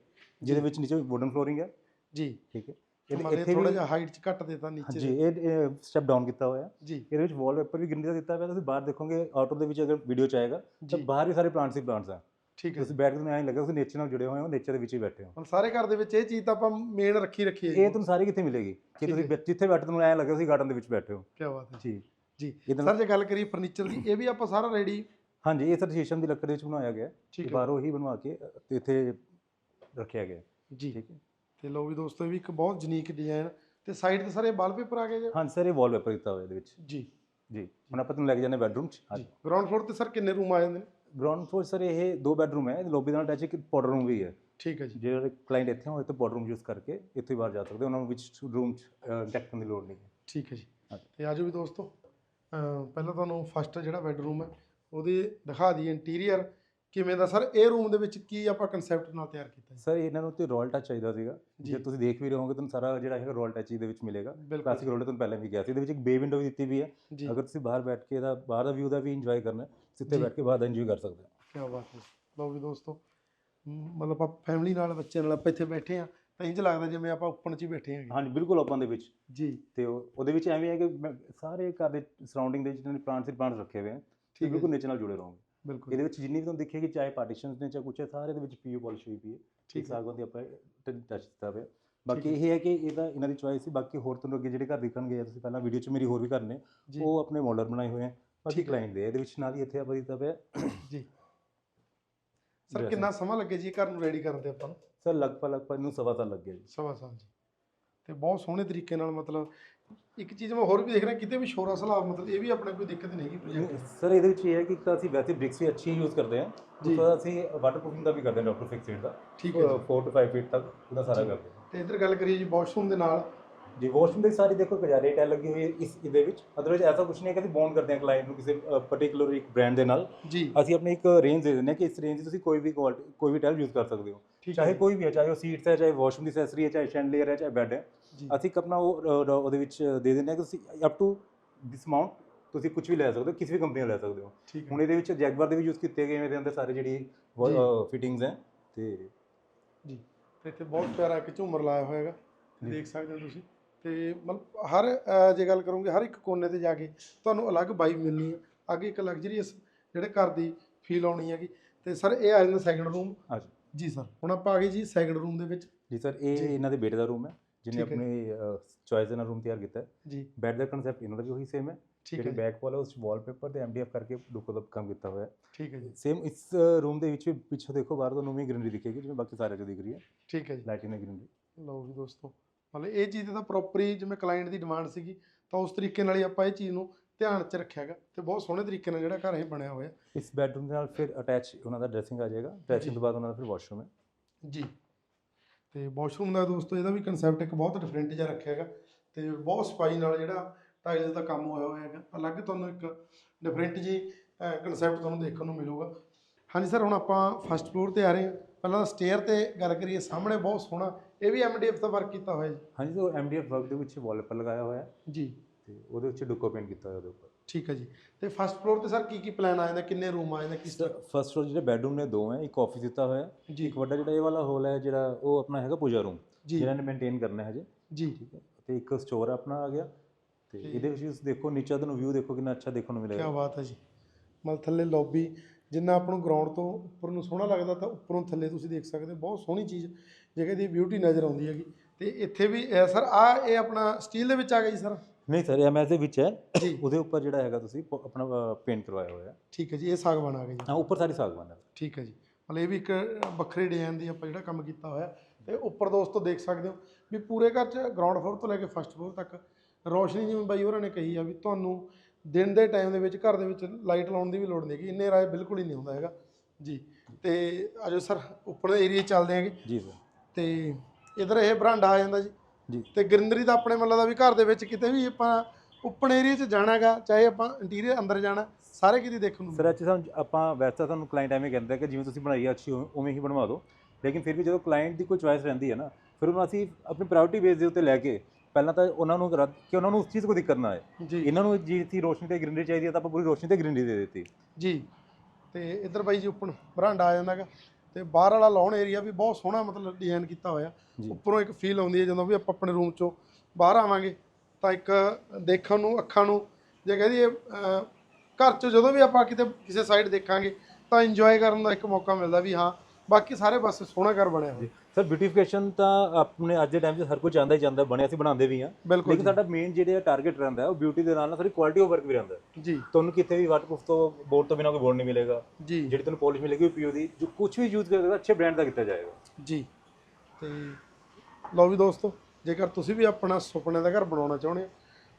Speaker 1: ਜਿਹਦੇ ਵਿੱਚ ਨੀਚੇ ਵੁਡਨ ਫਲੋਰਿੰਗ ਹੈ।
Speaker 2: ਜੀ।
Speaker 1: ਠੀਕ ਹੈ। ਇਹਦੇ ਇੱਥੇ
Speaker 2: ਥੋੜਾ ਜਿਹਾ ਹਾਈਟ 'ਚ ਘੱਟ ਦੇਤਾ ਨੀਚੇ।
Speaker 1: ਜੀ ਇਹ ਸਟੈਪ ਡਾਊਨ ਕੀਤਾ ਹੋਇਆ।
Speaker 2: ਜੀ।
Speaker 1: ਇਹਦੇ ਵਿੱਚ ਵਾਲਪੇਪਰ ਵੀ ਗ੍ਰੀਨਰੀ ਦਾ ਦਿੱਤਾ ਹੋਇਆ। ਤੁਸੀਂ ਬਾਹਰ ਦੇਖੋਗੇ ਆਊਟਡੋਰ ਦੇ ਵਿੱਚ ਅਗਰ ਵੀਡੀਓ ਚ ਆਏਗਾ ਤਾਂ ਬਾਹਰ ਵੀ ਸਾਰੇ ਪਲਾਂਟਸ ਹੀ ਪਲਾਂਟਸ ਆ।
Speaker 2: ਠੀਕ ਹੈ।
Speaker 1: ਤੁਸੀਂ ਬੈਠ ਕੇ ਤੁਹਾਨੂੰ ਐਂ ਲੱਗਾ ਤੁਸੀਂ ਨੇਚਰ ਨਾਲ ਜੁੜੇ ਹੋਏ ਹੋ ਨੇਚਰ ਦੇ ਵਿੱਚ ਹੀ ਬੈਠੇ ਹੋ।
Speaker 2: ਹੁਣ ਸਾਰੇ ਘਰ ਦੇ ਵਿੱਚ ਇਹ ਚੀਜ਼ ਤਾਂ ਆਪਾਂ ਮੇਨ ਰੱਖੀ ਰੱਖੀ ਹੈ
Speaker 1: ਇਹ ਤੁਹਾਨੂੰ ਸਾਰੀ ਕਿੱਥੇ ਮਿਲੇਗੀ? ਕਿ ਤੁਸੀਂ ਜਿੱਥੇ ਬੈਠੇ ਤੁਹਾਨੂੰ ਐਂ ਲੱਗਾ ਤੁਸੀਂ ਗਾਰਡਨ ਦੇ ਵਿੱਚ ਬੈਠੇ ਹੋ।
Speaker 2: ਕੀ ਬਾਤ ਹੈ।
Speaker 1: ਜੀ।
Speaker 2: ਜੀ। ਸਰ ਜੇ ਗੱਲ ਕਰੀਏ ਫਰਨੀਚਰ ਦੀ ਇਹ ਵੀ ਆਪਾਂ ਸਾਰਾ ਰੈਡੀ
Speaker 1: ਹਾਂਜੀ ਇਹ ਸਰ ਸ਼ੀਸ਼ਮ ਦੀ ਲੱਕੜ ਦੇ ਵਿੱਚ ਬਣਾਇਆ ਗਿਆ ਹੈ।
Speaker 2: ਠੀਕ
Speaker 1: ਬਾਹਰੋਂ ਹੀ ਬਣਵਾ ਕੇ ਤੇ ਇੱਥੇ ਰੱਖਿਆ ਗਿਆ ਹੈ।
Speaker 2: ਜੀ।
Speaker 1: ਠੀਕ ਹੈ।
Speaker 2: ਤੇ ਲੋ ਵੀ ਦੋਸਤੋ ਇਹ ਵੀ ਇੱਕ ਬਹੁਤ ਯੂਨੀਕ ਡਿਜ਼ਾਈਨ ਤੇ ਸਾਈਡ ਤੇ ਸਾਰੇ ਵਾਲਪੇਪਰ ਆ ਗਏ ਜੀ?
Speaker 1: ਹਾਂਜੀ ਸਰ ਇਹ ਵਾਲਪੇਪਰ ਦਿੱਤਾ ਹੋਇਆ ਇਹਦੇ ਵਿੱਚ।
Speaker 2: ਜੀ।
Speaker 1: ਜੀ। ਹੁਣ ਆਪਾਂ ਤੁਹਾਨੂੰ ਲੈ ਕੇ ਜਾਂਦੇ ਬੈਡਰੂਮ ਚ। ਹਾਂਜੀ।
Speaker 2: ਗਰਾਊਂਡ ਫਲੋਰ ਤੇ ਸਰ ਕਿੰਨੇ ਰੂਮ ਆ ਜਾਂਦੇ ਨੇ?
Speaker 1: ਗਰਾਊਂਡ ਫਲੋਰ ਸਰ ਇਹ ਦੋ ਬੈਡਰੂਮ ਹੈ। ਲੋਬੀ ਨਾਲ ਅਟੈਚ ਇੱਕ ਪਾਊਡਰ ਰੂਮ ਵੀ ਹੈ।
Speaker 2: ਠੀਕ ਹੈ ਜੀ।
Speaker 1: ਜਿਹੜੇ ਕਲਾਇੰਟ ਇੱਥੇ ਹੋਏ ਤਾਂ ਪਾਊਡਰ ਰੂਮ ਯੂਜ਼ ਕਰਕੇ ਇੱਥੇ ਹੀ ਬਾਹਰ ਜਾ ਸਕਦੇ ਉਹਨਾਂ ਨੂੰ ਵਿੱਚ ਰੂਮ ਚ ਕਰਨ ਦੀ ਲੋੜ ਨਹੀਂ ਹੈ।
Speaker 2: ਠੀਕ ਹੈ ਜੀ।
Speaker 1: ਹਾਂਜੀ।
Speaker 2: ਤੇ ਆਜੋ ਵੀ ਦੋਸਤੋ ਪਹਿਲਾਂ ਤੁਹਾਨੂੰ ਫਸਟ ਜਿਹੜਾ ਬੈਡਰੂਮ ਹੈ ਉਹਦੇ ਦਿਖਾ ਦਈਏ ਇੰਟੀਰੀਅਰ ਕਿਵੇਂ ਦਾ। ਸਰ ਇਹ ਰੂਮ ਦੇ ਵਿੱਚ ਕੀ ਆਪਾਂ ਕਨਸੈਪਟ ਨਾਲ ਤਿਆਰ ਕੀਤਾ
Speaker 1: ਸਰ ਇਹਨਾਂ ਨੂੰ ਤੇ ਰਾਇਲ ਟੱਚ ਚਾਹੀਦਾ ਸੀਗਾ।
Speaker 2: ਜੀ।
Speaker 1: ਤੁਸੀਂ ਦੇਖ ਵੀ ਰਹੇ ਹੋਗੇ ਤੁਹਾਨੂੰ ਸਾਰਾ ਜਿਹੜਾ ਹੈਗਾ ਰਾਇਲ ਟੱਚ ਇਹਦੇ ਵਿੱਚ ਮਿਲੇਗਾ।
Speaker 2: ਬਿਲਕੁਲ।
Speaker 1: ਕਲਾਸਿਕ ਰਾਇਲ ਤੁਹਾਨੂੰ ਪਹਿਲਾਂ ਵੀ ਕਿਹਾ ਸੀ। ਇਹਦੇ ਵਿੱਚ ਇੱਕ ਬੇ ਵਿੰਡੋ ਵੀ ਦਿੱਤੀ ਵੀ ਹੈ। ਅਗਰ ਤੁਸੀਂ ਬਾਹਰ ਬੈਠ ਕੇ ਇਹਦਾ ਬਾਹਰ ਦਾ ਵਿਊ ਦਾ ਵੀ ਇੰਜੋਏ ਕਰਨਾ ਹੈ, ਸਿੱਧੇ ਬੈਠ ਕੇ ਬਾਹਰ ਦਾ ਇੰਜੋਏ ਕਰ ਸਕਦੇ ਹੋ।
Speaker 2: ਕੀ ਬਾਤ ਹੈ। ਲਓ ਵੀ ਦੋਸਤੋ ਮਤਲਬ ਆਪਾਂ ਫੈਮਿਲੀ ਨਾਲ ਬੱਚਿਆਂ ਨਾਲ ਆਪਾਂ ਇੱਥੇ ਬੈਠੇ ਆ ਤਾਂ ਇੰਜ ਲੱਗਦਾ ਜਿਵੇਂ ਆਪਾਂ ਓਪਨ 'ਚ ਹੀ ਬੈਠੇ ਹੈਗੇ।
Speaker 1: ਹਾਂਜੀ ਬਿਲਕੁਲ ਓਪਨ ਦੇ ਵਿੱਚ।
Speaker 2: ਜੀ।
Speaker 1: ਤੇ ਉਹ- ਉਹਦੇ ਵਿੱਚ ਐਵੇਂ ਹੈ ਕਿ ਸਾਰੇ ਘਰ ਦੇ ਸਰਾਊਂਡਿੰਗ ਦੇ ਜਿੰਨੇ ਪਲਾਂਟਸ ਪਲਾਂਟਸ ਰੱਖੇ ਹੋਏ ਹਨ
Speaker 2: ਠੀਕ
Speaker 1: ਬਿਲਕੁਲ ਨੇਚਰ ਨਾਲ ਜੁੜੇ ਰਹੋਗੇ।
Speaker 2: ਬਿਲਕੁਲ।
Speaker 1: ਇਹਦੇ ਵਿੱਚ ਜਿੰਨੀ ਵੀ ਤੁਹਾਨੂੰ ਦਿਖੇਗੀ ਚਾਹੇ ਪਾਰਟੀਸ਼ਨਸ ਨੇ ਚਾਹੇ ਕੁਛ ਹੈ ਸਾਰੇ ਦੇ ਵਿੱਚ ਪੀਓ ਪਾਲਿਸ਼ ਹੋਈ ਪਈ ਹੈ।
Speaker 2: ਠੀਕ
Speaker 1: ਸਾਗਵਾਨ ਦੀ ਆਪਾਂ ਟੱਚ ਦਿੱਤਾ ਹੋਇਆ ਬਾਕੀ ਇਹ ਹੈ ਕਿ ਇਹਦਾ ਇਹਨਾਂ ਦੀ ਚੋਇਸ ਸੀ। ਬਾਕੀ ਹੋਰ ਤੁਹਾਨੂੰ ਅੱਗੇ ਜਿਹੜੇ ਘਰ ਦਿਖਣਗੇ ਤੁਸੀਂ ਪਹਿਲਾਂ ਵੀਡੀਓ 'ਚ ਮੇਰੀ ਹੋਰ ਵੀ ਘਰ ਨੇ ਉਹ ਆਪਣੇ ਮਾਡਲ ਬਣਾਏ ਹੋਏ ਆ। ਬਾਕੀ। ਕਲਾਇੰਟ ਦੇ ਇਹਦੇ ਵਿੱਚ ਨਾਲ ਹੀ ਇੱਥੇ ਆਪਾਂ ਦਿੱਤਾ ਪਿਆ।
Speaker 2: ਜੀ। ਸਰ। ਕਿੰਨਾ ਸਮਾਂ ਲੱਗੇ ਜੀ ਘਰ ਨੂੰ ਰੈਡੀ ਕਰਨ ਤੇ ਆਪਾਂ ਨੂੰ?
Speaker 1: ਸਰ ਲਗਭਗ ਲਗਭਗ ਨੂੰ ਸਵਾ ਸਾਲ ਲੱਗਿਆ ਜੀ।
Speaker 2: ਸਵਾ ਸਾਲ ਜੀ। ਤੇ ਬਹੁਤ ਸੋਹਣੇ ਤਰੀਕੇ ਨਾਲ ਮਤਲਬ ਇੱਕ ਚੀਜ਼ ਮੈਂ ਹੋਰ ਵੀ ਦੇਖ ਰਿਹਾ ਕਿਤੇ ਵੀ ਸ਼ੋਰਾ ਸਲਾਬ ਮਤਲਬ ਇਹ ਵੀ ਆਪਣੇ ਕੋਈ ਦਿੱਕਤ ਨਹੀਂ ਹੈਗੀ ਪ੍ਰੋਜੈਕਟ
Speaker 1: ਸਰ ਇਹਦੇ ਵਿੱਚ ਇਹ ਹੈ ਕਿ ਇੱਕ ਤਾਂ ਅਸੀਂ ਵੈਸੇ ਬ੍ਰਿਕਸ ਵੀ ਅੱਛੀ ਯੂਜ਼ ਕਰਦੇ ਹਾਂ
Speaker 2: ਜੀ।
Speaker 1: ਉਸ ਤੋਂ ਬਾਅਦ ਅਸੀਂ ਵਾਟਰਪ੍ਰੂਫਿੰਗ ਦਾ ਵੀ ਕਰਦੇ ਹਾਂ ਡਾਕਟਰ ਫਿਕਸਡ ਦਾ।
Speaker 2: ਠੀਕ ਹੈ ਜੀ।
Speaker 1: 4 ਤੋਂ 5 ਫੀਟ ਤੱਕ ਉਹਦਾ ਸਾਰਾ ਕਰਦੇ ਹਾਂ।
Speaker 2: ਤੇ ਇੱਧਰ ਗੱਲ ਕਰੀਏ ਜੀ ਵਾਸ਼ਰੂਮ ਦੇ ਨਾਲ
Speaker 1: ਵਾਸ਼ਰੂਮ ਦੇ ਸਾਰੀ ਦੇਖੋ ਕਜਾਰੇ ਟੈਲ ਲੱਗੀ ਹੋਈ ਹੈ ਇਸ ਇਹਦੇ ਵਿੱਚ। ਅਦਰਵਾਈਜ਼ ਐਸਾ ਕੁਝ ਨਹੀਂ ਹੈ ਕਿ ਅਸੀਂ ਬੌਂਡ ਕਰਦੇ ਹਾਂ ਕਲਾਇੰਟ ਨੂੰ ਕਿਸੇ ਪਾਰਟਿਕੂਲਰ ਇੱਕ ਬ੍ਰਾਂਡ ਦੇ ਨਾਲ।
Speaker 2: ਜੀ।
Speaker 1: ਅਸੀਂ ਆਪਣੀ ਇੱਕ ਰੇਂਜ ਦੇ ਦਿੰਦੇ ਹਾਂ ਕਿ ਇਸ ਰੇਂਜ 'ਚ ਤੁਸੀਂ ਕੋਈ ਵੀ ਕੁਆਲਿਟੀ ਕੋਈ ਵੀ ਟੈਲ ਯੂਜ਼ ਕਰ ਸਕਦੇ ਹੋ। ਚਾਹੇ ਕੋਈ ਵੀ ਹੈ ਚਾਹੇ ਉਹ ਸੀਟਸ ਹੈ ਚਾਹੇ ਵਾਸ਼ਰੂਮ ਦੀ ਐਕਸੈਸਰੀ ਹੈ ਚਾਹੇ ਸ਼ੈਂਡਲੀਅਰ ਹੈ ਚਾਹੇ ਬੈੱਡ ਹੈ। ਅਸੀਂ ਆਪਣਾ ਉਹ ਉਹਦੇ ਵਿੱਚ ਦੇ ਦਿੰਦੇ ਹਾਂ ਕਿ ਤੁਸੀਂ ਅਪ ਟੂ ਦਿਸ ਅਮਾਉਂਟ ਤੁਸੀਂ ਕੁਝ ਵੀ ਲੈ ਸਕਦੇ ਹੋ ਕਿਸੇ ਵੀ ਕੰਪਨੀ ਦਾ ਲੈ ਸਕਦੇ ਹੋ। ਹੁਣ ਇਹਦੇ ਵਿੱਚ ਜੈਗਵਾਰ ਦੇ ਵੀ ਯੂਜ਼ ਕੀਤੇ ਗਏ ਇਹਦੇ ਅੰਦਰ ਸਾਰੇ ਜਿਹੜੀ ਫਿਟਿੰਗਸ ਹੈ ਤੇ
Speaker 2: ਜੀ। ਇੱਥੇ ਬਹੁਤ ਪਿਆਰਾ ਇੱਕ ਝੂਮਰ ਲਾਇਆ ਹੋਇਆ ਹੈਗਾ। ਦੇਖ ਸਕਦੇ ਹੋ ਤੁਸੀਂ। ਤੇ ਮਤਲਬ ਹਰ ਜੇ ਗੱਲ ਕਰੋਗੇ ਹਰ ਇੱਕ ਕੋਨੇ ਤੇ ਜਾ ਕੇ ਤੁਹਾਨੂੰ ਅਲੱਗ ਵਾਈਬ ਮਿਲਣੀ ਹੈ। ਅੱਗੇ ਇੱਕ ਲਗਜ਼ਰੀਅਸ ਜਿਹੜੇ ਘਰ ਦੀ ਫੀਲ ਆਉਣੀ ਹੈਗੀ। ਤੇ ਸਰ ਇਹ ਆ ਜਾਂਦਾ ਸੈਕੰਡ ਰੂਮ
Speaker 1: ਹਾਂਜੀ।
Speaker 2: ਜੀ ਸਰ ਹੁਣ ਆਪਾਂ ਆ ਗਏ ਜੀ ਸੈਕੰਡ ਰੂਮ ਦੇ ਵਿੱਚ।
Speaker 1: ਜੀ ਸਰ ਇਹ ਇਹਨਾਂ ਦੇ ਬੇਟੇ ਦਾ ਰੂਮ ਹੈ ਜਿਹਨੇ। ਆਪਣੀ ਚੋਇਸ ਦੇ ਨਾਲ ਰੂਮ ਤਿਆਰ ਕੀਤਾ ਹੈ।
Speaker 2: ਜੀ।
Speaker 1: ਬੈੱਡ ਦਾ ਕਨਸੈਪਟ ਇਹਨਾਂ ਦਾ ਵੀ ਉਹੀ ਸੇਮ ਹੈ।
Speaker 2: ਠੀਕ ਹੈ
Speaker 1: ਜਿਹੜੀ ਬੈਕ ਵਾਲ ਹੈ ਉਸ ਵਾਲਪੇਪਰ ਤੇ ਐਮਡੀਐਫ ਕਰਕੇ ਲੁੱਕ ਦਾ ਕੰਮ ਕੀਤਾ ਹੋਇਆ ਹੈ।
Speaker 2: ਠੀਕ ਹੈ ਜੀ।
Speaker 1: ਸੇਮ ਇਸ ਰੂਮ ਦੇ ਵਿੱਚ ਵੀ ਪਿੱਛੇ ਦੇਖੋ ਬਾਹਰ ਤੁਹਾਨੂੰ ਵੀ ਗ੍ਰੀਨਰੀ ਦਿਖੇਗੀ ਜਿਵੇਂ ਬਾਕੀ ਸਾਰੇ ਚ ਦਿਖ ਰਹੀ ਹੈ।
Speaker 2: ਠੀਕ ਹੈ ਜੀ।
Speaker 1: ਲਾਈਟਿੰਗ ਗ੍ਰੀਨਰੀ
Speaker 2: ਲਓ ਵੀ ਦੋਸਤੋ। ਮਤਲਬ ਇਹ ਚੀਜ਼ ਤਾਂ ਪ੍ਰੋਪਰ ਹੀ ਜਿਵੇਂ ਕਲਾਇੰਟ ਦੀ ਡਿਮਾਂਡ ਸੀਗੀ ਤਾਂ ਉਸ ਤਰੀਕੇ ਨਾਲ ਹੀ ਆਪਾਂ ਇਹ ਚੀਜ਼ ਨੂੰ ਧਿਆਨ 'ਚ ਰੱਖਿਆਗਾ ਤੇ ਬਹੁਤ ਸੋਹਣੇ ਤਰੀਕੇ ਨਾਲ ਜਿਹੜਾ ਘਰ ਇਹ ਬਣਿਆ ਹੋਇਆ।
Speaker 1: ਇਸ ਬੈਡਰੂਮ ਦੇ ਨਾਲ ਫਿਰ ਅਟੈਚ ਉਹਨਾਂ ਦਾ ਡਰੈਸਿੰਗ ਆ ਜਾਏਗਾ ਡਰੈਸਿੰਗ ਤੋਂ ਬਾਅਦ ਉਹਨਾਂ ਦਾ ਫਿਰ ਵਾਸ਼ਰੂਮ ਹੈ।
Speaker 2: ਜੀ। ਤੇ ਵਾਸ਼ਰੂਮ ਦਾ ਦੋਸਤੋ ਇਹਦਾ ਵੀ ਕਨਸੈਪਟ ਇੱਕ ਬਹੁਤ ਡਿਫਰੈਂਟ ਜਿਹਾ ਰੱਖਿਆ ਹੈਗਾ ਤੇ ਬਹੁਤ ਸਫ਼ਾਈ ਨਾਲ ਜਿਹੜਾ ਟਾਈਲਸ ਦਾ ਕੰਮ ਹੋਇਆ ਹੋਇਆ ਹੈਗਾ ਅਲੱਗ ਤੁਹਾਨੂੰ ਇੱਕ ਡਿਫਰੈਂਟ ਜੀ ਕਨਸੈਪਟ ਤੁਹਾਨੂੰ ਦੇਖਣ ਨੂੰ ਮਿਲੂਗਾ। ਹਾਂਜੀ ਸਰ ਹੁਣ ਆਪਾਂ ਫਸਟ ਫਲੋਰ ਤੇ ਆ ਰਹੇ ਹਾਂ। ਪਹਿਲਾਂ ਸਟੇਅਰ ਤੇ ਗੱਲ ਕਰੀਏ ਸਾਹਮਣੇ ਬਹੁਤ ਸੋਹਣਾ ਇਹ ਵੀ ਐਮਡੀਐਫ ਦਾ ਵਰਕ ਕੀਤਾ ਹੋਇਆ ਜੀ।
Speaker 1: ਹਾਂਜੀ ਸੋ ਐਮਡੀਐਫ ਵਰਕ ਦੇ ਵਿੱਚ ਵਾਲਪੇਪਰ ਲਗਾਇਆ ਹੋਇਆ ਹੈ।
Speaker 2: ਜੀ।
Speaker 1: ਤੇ ਉਹਦੇ ਵਿੱਚ ਡੁੱਕੋ ਪੇਂਟ ਕੀਤਾ ਹੋਇਆ ਉਹਦੇ ਉੱਪਰ।
Speaker 2: ਠੀਕ ਹੈ ਜੀ। ਤੇ ਫਸਟ ਫਲੋਰ ਤੇ ਸਰ ਕੀ ਕੀ ਪਲਾਨ ਆ ਜਾਂਦਾ ਕਿੰਨੇ ਰੂਮ ਆ ਜਾਂਦੇ ਕਿਸ
Speaker 1: ਫਸਟ ਫਲੋਰ ਜਿਹੜੇ ਬੈਡਰੂਮ ਨੇ ਦੋ ਹੈ ਇੱਕ ਆਫਿਸ ਦਿੱਤਾ ਹੋਇਆ ਹੈ।
Speaker 2: ਜੀ।
Speaker 1: ਇੱਕ ਵੱਡਾ ਜਿਹੜਾ ਇਹ ਵਾਲਾ ਹੋਲ ਹੈ ਜਿਹੜਾ ਉਹ ਆਪਣਾ ਹੈਗਾ ਪੂਜਾ ਰੂਮ ਜਿਹੜਾ ਨੇ ਮੇਨਟੇਨ ਕਰਨਾ ਹੈ ਹਜੇ।
Speaker 2: ਜੀ।
Speaker 1: ਠੀਕ ਹੈ। ਤੇ ਇੱਕ ਸਟੋਰ ਆਪਣਾ ਆ ਗਿਆ। ਤੇ। ਇਹਦੇ ਵਿੱਚ ਤੁਸੀਂ ਦੇਖੋ ਨੀਚੇ ਤੁਹਾਨੂੰ ਵਿਊ ਦੇਖੋ ਕਿੰਨਾ ਅੱਛਾ ਦੇਖਣ ਨੂੰ
Speaker 2: ਕੀ
Speaker 1: ਮਿਲੇਗਾ
Speaker 2: ਬਾਤ ਹੈ ਜੀ। ਮਤਲਬ ਥੱਲੇ ਲੌਬੀ ਜਿੰਨਾ ਆਪਾਂ ਨੂੰ ਗਰਾਊਂਡ ਤੋਂ ਉੱਪਰ ਨੂੰ ਸੋਹਣਾ ਲੱਗਦਾ ਤਾਂ ਉੱਪਰੋਂ ਥੱਲੇ ਤੁਸੀਂ ਦੇਖ ਸਕਦੇ ਹੋ। ਬਹੁਤ ਸੋਹਣੀ ਚੀਜ਼ ਜਗ੍ਹਾ ਦੀ ਬਿਊਟੀ ਨਜ਼ਰ ਆਉਂਦੀ ਹੈਗੀ। ਤੇ ਇੱਥੇ ਵੀ ਸਰ ਆ ਇਹ ਆਪਣਾ ਸਟੀਲ ਦੇ ਵਿੱਚ ਆ ਗਿਆ ਜੀ ਸਰ?
Speaker 1: ਨਹੀਂ ਸਰ ਐਮਐਸ ਦੇ ਵਿੱਚ ਹੈ। ਉਹਦੇ ਉੱਪਰ ਜਿਹੜਾ ਹੈਗਾ ਤੁਸੀਂ ਆਪਣਾ ਪੇਂਟ ਕਰਵਾਇਆ ਹੋਇਆ।
Speaker 2: ਠੀਕ ਹੈ ਜੀ ਇਹ ਸਾਗਵਾਨ ਆ ਗਿਆ ਜੀ
Speaker 1: ਹਾਂ ਉੱਪਰ ਸਾਰੀ ਸਾਗਵਾਨ ਹੈ।
Speaker 2: ਠੀਕ ਹੈ ਜੀ। ਮਤਲਬ ਇਹ ਵੀ ਇੱਕ ਵੱਖਰੇ ਡਿਜ਼ਾਈਨ ਦੀ ਆਪਾਂ ਜਿਹੜਾ ਕੰਮ ਕੀਤਾ ਹੋਇਆ। ਤੇ ਉੱਪਰ ਦੋਸਤੋ ਦੇਖ ਸਕਦੇ ਹੋ ਵੀ ਪੂਰੇ ਘਰ 'ਚ ਗਰਾਊਂਡ ਫਲੋਰ ਤੋਂ ਲੈ ਕੇ ਫਸਟ ਫਲੋਰ ਤੱਕ ਰੋਸ਼ਨੀ ਜਿਵੇਂ ਬਾਈ ਹੋਰਾਂ ਨੇ ਕਹੀ ਆ ਵੀ ਤੁਹਾਨੂੰ ਦਿਨ ਦੇ ਟਾਈਮ ਦੇ ਵਿੱਚ ਘਰ ਦੇ ਵਿੱਚ ਲਾਈਟ ਲਾਉਣ ਦੀ ਵੀ ਲੋੜ ਨਹੀਂ ਹੈਗੀ। ਇੰਨੇ ਰਾਏ ਬਿਲਕੁਲ ਹੀ ਨਹੀਂ ਹੁੰਦਾ ਹੈਗਾ। ਜੀ। ਤੇ ਆਜੋ ਸਰ ਉੱਪਰ ਦੇ ਏਰੀਆ ਚੱਲਦੇ ਆਂਗੇ
Speaker 1: ਜੀ ਸਰ।
Speaker 2: ਤੇ ਇਧਰ ਇਹ ਬਰਾਂਡਾ ਆ ਜਾਂਦਾ ਜੀ।
Speaker 1: ਜੀ।
Speaker 2: ਤੇ ਗ੍ਰਿਨਰੀ ਦਾ ਆਪਣੇ ਮਤਲਬ ਦਾ ਵੀ ਘਰ ਦੇ ਵਿੱਚ ਕਿਤੇ ਵੀ ਆਪਾਂ ਓਪਨ ਏਰੀਆ 'ਚ ਜਾਣਾਗਾ ਚਾਹੇ ਆਪਾਂ ਇੰਟੀਰੀਅਰ ਅੰਦਰ ਜਾਣਾ ਸਾਰੇ ਕਿਤੇ ਦੇਖਣ ਨੂੰ
Speaker 1: ਸਰ ਅੱਛਾ ਸਾਨੂੰ ਆਪਾਂ ਵੈਸੇ ਤਾਂ ਤੁਹਾਨੂੰ ਕਲਾਇੰਟ ਐਵੇਂ ਕਹਿੰਦਾ ਕਿ ਜਿਵੇਂ ਤੁਸੀਂ ਬਣਾਈ ਹੈ ਅੱਛੀ ਉਵੇਂ- ਹੀ ਬਣਵਾ ਦਿਓ। ਲੇਕਿਨ ਫਿਰ ਵੀ ਜਦੋਂ ਕਲਾਇੰਟ ਦੀ ਕੋਈ ਚੁਆਇਸ ਰਹਿੰਦੀ ਹੈ ਨਾ ਫਿਰ ਉਹਨੂੰ ਅਸੀਂ ਆਪਣੀ ਪ੍ਰਾਇੋਰਟੀ ਬੇਸ ਦੇ ਉੱਤੇ ਲੈ ਕੇ ਪਹਿਲਾਂ ਤਾਂ ਉਹਨਾਂ ਨੂੰ ਕਿ ਉਹਨਾਂ ਨੂੰ ਉਸ ਚੀਜ਼ ਕੋਈ ਦਿੱਕਤ ਨਾ ਆਏ। ਇਹਨਾਂ ਨੂੰ ਜੀ ਸੀ ਰੋਸ਼ਨੀ ਤੇ ਗ੍ਰੀਨਰੀ ਚਾਹੀਦੀ ਹੈ ਤਾਂ ਆਪਾਂ ਪੂਰੀ ਰੋਸ਼ਨੀ ਤੇ ਗ੍ਰੀਨਰੀ ਦੇ ਦਿੱਤੀ।
Speaker 2: ਜੀ। ਤੇ ਇੱਧਰ ਬਾਈ ਜੀ ਉੱਪਰ ਬਰਾਂਡਾ ਆ ਜਾਂਦਾਗਾ ਤੇ ਬਾਹਰ ਵਾਲਾ ਲਾਉਣ ਏਰੀਆ ਵੀ ਬਹੁਤ ਸੋਹਣਾ ਮਤਲਬ ਡਿਜ਼ਾਈਨ ਕੀਤਾ ਹੋਇਆ। ਉੱਪਰੋਂ ਇੱਕ ਫੀਲ ਆਉਂਦੀ ਹੈ ਜਦੋਂ ਵੀ ਆਪਾਂ ਆਪਣੇ ਰੂਮ ਚੋਂ ਬਾਹਰ ਆਵਾਂਗੇ ਤਾਂ ਇੱਕ ਦੇਖਣ ਨੂੰ ਅੱਖਾਂ ਨੂੰ ਜੇ ਕਹਦੀ ਘਰ 'ਚ ਜਦੋਂ ਵੀ ਆਪਾਂ ਕਿਤੇ ਕਿਸੇ ਸਾਈਡ ਦੇਖਾਂਗੇ ਤਾਂ ਇੰਜੋਏ ਕਰਨ ਦਾ ਇੱਕ ਮੌਕਾ ਮਿਲਦਾ ਵੀ ਹਾਂ ਬਾਕੀ ਸਾਰੇ ਪਾਸੇ ਸੋਹਣਾ ਘਰ ਬਣਿਆ ਹੋਇਆ।
Speaker 1: ਸਰ ਬਿਊਟੀਫਿਕੇਸ਼ਨ ਤਾਂ ਆਪਣੇ ਅੱਜ ਦੇ ਟਾਈਮ 'ਚ ਹਰ ਕੋਈ ਚਾਹੁੰਦਾ ਹੀ ਚਾਹੁੰਦਾ ਬਣਿਆ ਅਸੀਂ ਬਣਾਉਂਦੇ ਵੀ
Speaker 2: ਬਿਲਕੁਲ
Speaker 1: ਲੇਕਿਨ ਸਾਡਾ ਮੇਨ ਜਿਹੜੇ ਟਾਰਗੇਟ ਰਹਿੰਦਾ ਉਹ ਬਿਊਟੀ ਦੇ ਨਾਲ ਨਾਲ ਸਾਡੀ ਕੁਆਲਿਟੀ ਆਫ ਵਰਕ ਵੀ ਰਹਿੰਦਾ
Speaker 2: ਜੀ।
Speaker 1: ਤੁਹਾਨੂੰ ਕਿਤੇ ਵੀ ਵਾਟਰਪ੍ਰੂਫ ਤੋਂ ਬੋਰਡ ਤੋਂ ਬਿਨਾਂ ਕੋਈ ਬੋਰਡ ਨਹੀਂ ਮਿਲੇਗਾ।
Speaker 2: ਜੀ।
Speaker 1: ਜਿਹੜੀ ਤੁਹਾਨੂੰ ਪਾਲਿਸ਼ ਮਿਲੇਗੀ ਪੀਓ ਦੀ ਜੋ ਕੁਝ ਵੀ ਯੂਜ਼ ਕਰੇਗਾ ਅੱਛੇ ਬ੍ਰਾਂਡ ਦਾ ਕੀਤਾ ਜਾਏਗਾ।
Speaker 2: ਜੀ। ਤੇ ਲਓ ਵੀ ਦੋਸਤੋ ਜੇਕਰ ਤੁਸੀਂ ਵੀ ਆਪਣਾ ਸੁਪਨੇ ਦਾ ਘਰ ਬਣਾਉਣਾ ਚਾਹੁੰਦੇ ਹੋ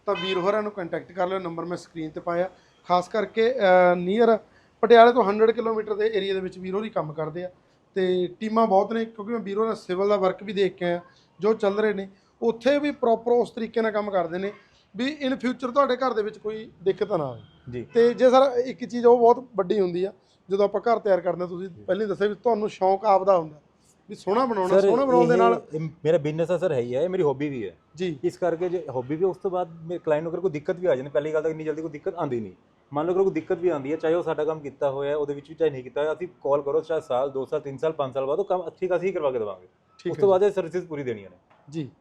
Speaker 2: ਤਾਂ ਵੀਰ ਹੋਰਾਂ ਨੂੰ ਕੰਟੈਕਟ ਕਰ ਲਿਓ ਨੰਬਰ ਮੈਂ ਸਕਰੀਨ ਤੇ ਪਾਇਆ। ਖਾਸ ਕਰਕੇ ਨੀਅਰ ਪਟਿਆਲੇ ਤੋਂ 100 ਕਿਲੋਮੀਟਰ ਦੇ ਏਰੀਆ ਦੇ ਵਿੱਚ ਵੀਰ ਹੋਰੀ ਕੰਮ ਕਰਦੇ ਆ। ਤੇ ਟੀਮਾਂ ਬਹੁਤ ਨੇ ਕਿਉਂਕਿ ਮੈਂ ਵੀਰ ਹੋਰਾਂ ਸਿਵਲ ਦਾ ਵਰਕ ਵੀ ਦੇਖ ਕੇ ਆਇਆ ਜੋ ਚੱਲ ਰਹੇ ਨੇ ਉੱਥੇ ਵੀ ਪ੍ਰੋਪਰ ਉਸ ਤਰੀਕੇ ਨਾਲ ਕੰਮ ਕਰਦੇ ਨੇ ਵੀ ਇਨ ਫਿਊਚਰ ਤੁਹਾਡੇ ਘਰ ਦੇ ਵਿੱਚ ਕੋਈ ਦਿੱਕਤ ਨਾ ਆਵੇ।
Speaker 1: ਜੀ।
Speaker 2: ਤੇ ਜੇ ਸਰ ਇੱਕ ਚੀਜ਼ ਉਹ ਬਹੁਤ ਵੱਡੀ ਹੁੰਦੀ ਆ ਜਦੋਂ ਆਪਾਂ ਘਰ ਤਿਆਰ ਕਰਦੇ ਹਾਂ ਤੁਸੀਂ ਪਹਿਲਾਂ ਹੀ ਦੱਸਿਆ ਵੀ ਤੁਹਾਨੂੰ ਸ਼ੌਂਕ ਆਪਦਾ ਹੁੰਦਾ ਵੀ ਸੋਹਣਾ ਬਣਾਉਣਾ ਸੋਹਣਾ ਬਣਾਉਣ ਦੇ ਨਾਲ
Speaker 1: ਮੇਰਾ ਬਿਜ਼ਨਸ ਤਾਂ ਸਰ ਹੈ ਹੀ ਹੈ ਇਹ ਮੇਰੀ ਹੌਬੀ ਵੀ ਹੈ।
Speaker 2: ਜੀ।
Speaker 1: ਇਸ ਕਰਕੇ ਜੇ ਹੌਬੀ ਵੀ ਉਸ ਤੋਂ ਬਾਅਦ ਮੇਰੇ ਕਲਾਇੰਟ ਨੂੰ ਕੋਈ ਦਿੱਕਤ ਵੀ ਆ ਜਾਂਦੀ ਪਹਿਲੀ ਗੱਲ ਤਾਂ ਇੰਨੀ ਜਲਦੀ ਕੋਈ ਦਿੱਕਤ ਆਉਂਦੀ ਨਹੀਂ। ਮੰਨ ਲਓ ਕੋਈ ਦਿੱਕਤ ਵੀ ਆਉਂਦੀ ਹੈ ਚਾਹੇ ਉਹ ਸਾਡਾ ਕੰਮ ਕੀਤਾ ਹੋਇਆ ਹੈ ਉਹਦੇ ਵਿੱਚ ਵੀ ਚਾਹੇ ਨਹੀਂ ਕੀਤਾ ਹੋਇਆ ਅਸੀਂ ਕਾਲ ਕਰੋ ਚਾਹੇ ਸਾਲ 2 ਸਾਲ 3 ਸਾਲ 5 ਸਾਲ ਬਾਅਦ ਉਹ ਕੰਮ ਅੱਛੀ ਖਾਸੀ ਕਰਵਾ ਕੇ ਦੇਵਾਂਗੇ। ਉਸ ਤੋਂ ਬਾਅਦ ਇਹ ਸਰਵਿਸਿਜ਼ ਪੂਰੀ ਦੇਣੀਆਂ ਨੇ।
Speaker 2: ਜੀ।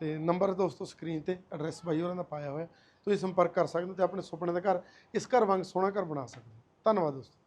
Speaker 2: ਤੇ ਨੰਬਰ ਦੋਸਤੋ ਸਕਰੀਨ ਤੇ ਐਡਰੈਸ ਬਾਈ ਹੋਰਾਂ ਦਾ ਪਾਇਆ ਹੋਇਆ। ਤੁਸੀਂ ਸੰਪਰਕ ਕਰ ਸਕਦੇ ਹੋ ਤੇ ਆਪਣੇ ਸੁਪਨੇ ਦਾ ਘਰ ਇਸ ਘਰ ਵਾਂਗ ਸੋਹਣਾ ਘਰ ਬਣਾ ਸਕਦੇ ਹੋ। ਧੰਨਵਾਦ ਦੋਸਤੋ।